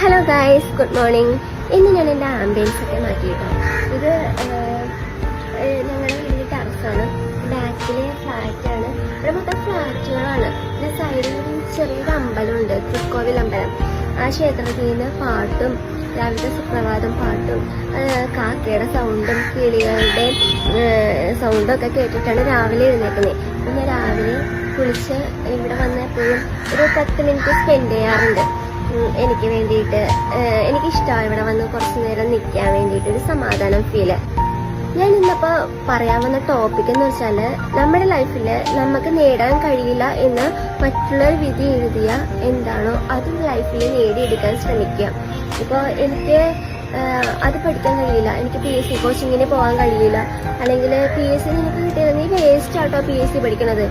Hello guys good morning ഇന്ന് ഞാൻ എന്റെ ആംബിയൻസ് ഒക്കെ മാറ്റിയിട്ടോ. ഇത് ഞങ്ങളുടെ വീടിന്റെ ടെറസാണ് ബാക്കിലെ ഫ്ലാറ്റാണ് ഇവിടെ മൊത്തം ഫ്ലാറ്റുകളാണ് ഇതിന്റെ സൈഡിൽ ചെറിയൊരു അമ്പലമുണ്ട്. തൃക്കോവിൽ അമ്പലം. ആ ക്ഷേത്രത്തിൽ നിന്ന് പാട്ടും രാവിലത്തെ സുപ്രഭാതം പാട്ടും കാക്കയുടെ സൗണ്ടും കിളികളുടെ സൗണ്ടും ഒക്കെ കേട്ടിട്ടാണ് രാവിലെ എഴുന്നേക്കുന്നത് പിന്നെ രാവിലെ കുളിച്ച് ഇവിടെ വന്നപ്പോഴും ഒരു പത്ത് മിനിറ്റ് സ്പെൻഡ് ചെയ്യാറുണ്ട്. എനിക്ക് വേണ്ടിയിട്ട് എനിക്കിഷ്ടമാണ് ഇവിടെ വന്ന് കുറച്ച് നേരം നിൽക്കാൻ വേണ്ടിയിട്ട് ഒരു സമാധാനം ഫീൽ ഞാൻ ഇന്നിപ്പോൾ പറയാൻ വന്ന ടോപ്പിക് എന്ന് വെച്ചാൽ നമ്മുടെ ലൈഫിൽ നമുക്ക് നേടാൻ കഴിയില്ല എന്ന് മറ്റുള്ളവർ വിധി എഴുതിയ എന്താണോ അത് ലൈഫിൽ നേടിയെടുക്കാൻ ശ്രമിക്കുക. ഇപ്പോൾ എനിക്ക് അത് പഠിക്കാൻ കഴിയില്ല. എനിക്ക് പി എസ് സി കോച്ചിങ്ങിന് പോകാൻ കഴിയില്ല. അല്ലെങ്കിൽ പി എസ് സി നിനക്ക് കിട്ടിയത് നീ വേസ്റ്റ് ആട്ടോ പി എസ് സി പഠിക്കണത്.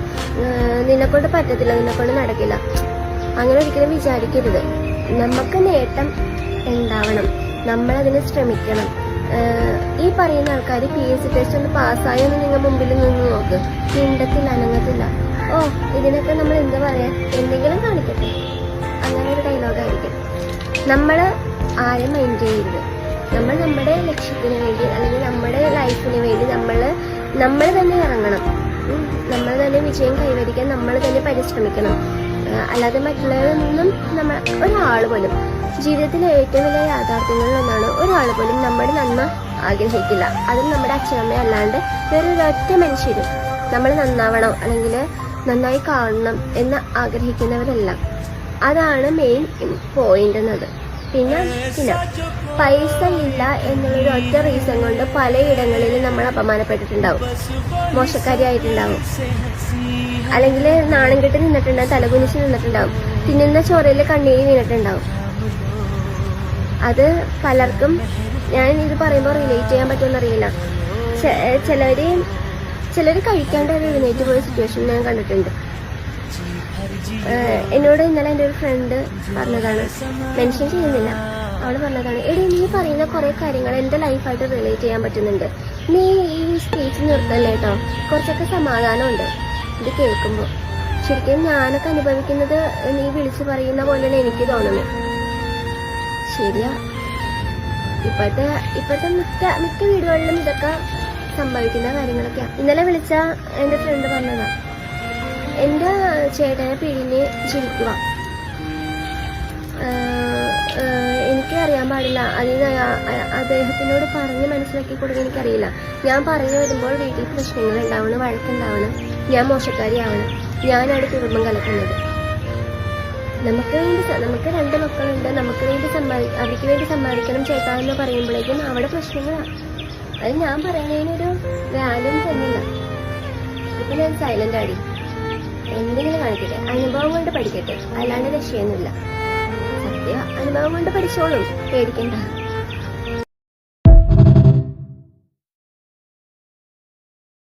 നിന്നെക്കൊണ്ട് പറ്റത്തില്ല നിന്നെക്കൊണ്ട് നടക്കില്ല. അങ്ങനെ ഒരിക്കലും വിചാരിക്കരുത്. നമുക്ക് നേട്ടം ഉണ്ടാവണം. നമ്മളതിന് ശ്രമിക്കണം. ഈ പറയുന്ന ആൾക്കാർ പി എസ് സി ടെസ്റ്റ് ഒന്ന് പാസ്സായെന്ന് നിങ്ങൾ മുമ്പിൽ നിന്ന് നോക്ക്. മിണ്ടത്തില്ല അനങ്ങത്തില്ല. ഓ ഇതിനൊക്കെ നമ്മൾ എന്താ പറയാ? എന്തെങ്കിലും കാണിക്കട്ടെ. അങ്ങനെ ഒരു ഡയലോഗായിരിക്കും നമ്മൾ ആരും മൈൻഡ് ചെയ്യരുത്. നമ്മൾ നമ്മുടെ ലക്ഷ്യത്തിന് വേണ്ടി അല്ലെങ്കിൽ നമ്മുടെ ലൈഫിന് വേണ്ടി നമ്മൾ നമ്മൾ തന്നെ ഇറങ്ങണം. നമ്മൾ തന്നെ വിജയം കൈവരിക്കാൻ നമ്മൾ തന്നെ പരിശ്രമിക്കണം. അല്ലാതെ മറ്റുള്ളവരിൽ നിന്നും നമ്മൾ ഒരാൾ പോലും ജീവിതത്തിലെ ഏറ്റവും വലിയ യാഥാർത്ഥ്യങ്ങളിൽ ഒന്നാണ് ഒരാൾ പോലും നമ്മുടെ നന്മ ആഗ്രഹിക്കില്ല. അതും നമ്മുടെ അച്ഛനമ്മ അല്ലാണ്ട് വേറൊരൊറ്റ മനുഷ്യരും നമ്മൾ നന്നാവണം അല്ലെങ്കിൽ നന്നായി കാണണം എന്ന് ആഗ്രഹിക്കുന്നവരല്ല. അതാണ് മെയിൻ പോയിന്റ് എന്നത്. പിന്നെ പിന്നെ പൈസ ഇല്ല എന്നുള്ളൊരു ഒറ്റ റീസൺ കൊണ്ട് പലയിടങ്ങളിലും നമ്മൾ അപമാനപ്പെട്ടിട്ടുണ്ടാവും. മോശക്കാരിയായിട്ടുണ്ടാവും. അല്ലെങ്കിൽ നാണം കെട്ട് നിന്നിട്ടുണ്ടാവും തലകുനിച്ച് നിന്നിട്ടുണ്ടാവും. തിന്നുന്ന ചോരയിൽ കണ്ണീര് വീണിട്ടുണ്ടാവും. അത് പലർക്കും ഞാൻ ഇത് പറയുമ്പോൾ റിലേറ്റ് ചെയ്യാൻ പറ്റുമെന്ന് അറിയില്ല. ചിലര് ചിലർ കഴിക്കാണ്ട് എഴുന്നേറ്റ് പോയ സിറ്റുവേഷൻ ഞാൻ കണ്ടിട്ടുണ്ട്. എന്നോട് ഇന്നലെ എന്റെ ഒരു ഫ്രണ്ട് പറഞ്ഞതാണ്. മെൻഷൻ ചെയ്യുന്നില്ല. അവൾ പറഞ്ഞതാണ് എടി നീ പറയുന്ന കുറേ കാര്യങ്ങൾ എന്റെ ലൈഫായിട്ട് റിലേറ്റ് ചെയ്യാൻ പറ്റുന്നുണ്ട്. നീ ഈ സ്പീച്ച് നിർത്തല്ലേ കേട്ടോ കുറച്ചൊക്കെ സമാധാനമുണ്ട്. ഇത് കേൾക്കുമ്പോൾ ശരിക്കും ഞാനൊക്കെ അനുഭവിക്കുന്നത് നീ വിളിച്ചു പറയുന്ന പോലെയാണ് എനിക്ക് തോന്നുന്നത്. ശരിയാ. ഇപ്പോഴത്തെ ഇപ്പോഴത്തെ മിക്ക മിക്ക വീടുകളിലും ഇതൊക്കെ സംഭവിക്കുന്ന കാര്യങ്ങളൊക്കെയാണ് ഇന്നലെ വിളിച്ച എന്റെ ഫ്രണ്ട് ചേട്ടനെ പിഴിഞ്ഞ് ചിരിക്കുക. എനിക്ക് അറിയാൻ പാടില്ല. അത് അദ്ദേഹത്തിനോട് പറഞ്ഞ് മനസ്സിലാക്കി കൊടുക്കാൻ എനിക്കറിയില്ല. ഞാൻ പറഞ്ഞു വരുമ്പോൾ വീട്ടിൽ പ്രശ്നങ്ങൾ ഉണ്ടാവണം വഴക്കുണ്ടാവണം. ഞാൻ മോശക്കാരിയാവണം ഞാനാണ് കുടുംബം കലക്കുന്നത്. നമുക്ക് വേണ്ടി നമുക്ക് രണ്ട് മക്കളുണ്ട്. നമുക്ക് വേണ്ടി സമ്പാദി അവർക്ക് വേണ്ടി സമ്പാദിക്കണം ചേട്ടാ എന്ന് പറയുമ്പോഴേക്കും അവിടെ പ്രശ്നങ്ങളാണ് അത് ഞാൻ പറയുന്നതിനൊരു വാല്യൂ തന്നില്ല. ഇപ്പം ഞാൻ സൈലന്റ് ആടി. എന്തെങ്കിലും കാണിക്കട്ടെ അനുഭവം കൊണ്ട് പഠിക്കട്ടെ? അല്ലാണ്ട് രക്ഷയൊന്നുമില്ല. സത്യ അനുഭവം കൊണ്ട് പഠിച്ചോളും. പേടിക്കണ്ട.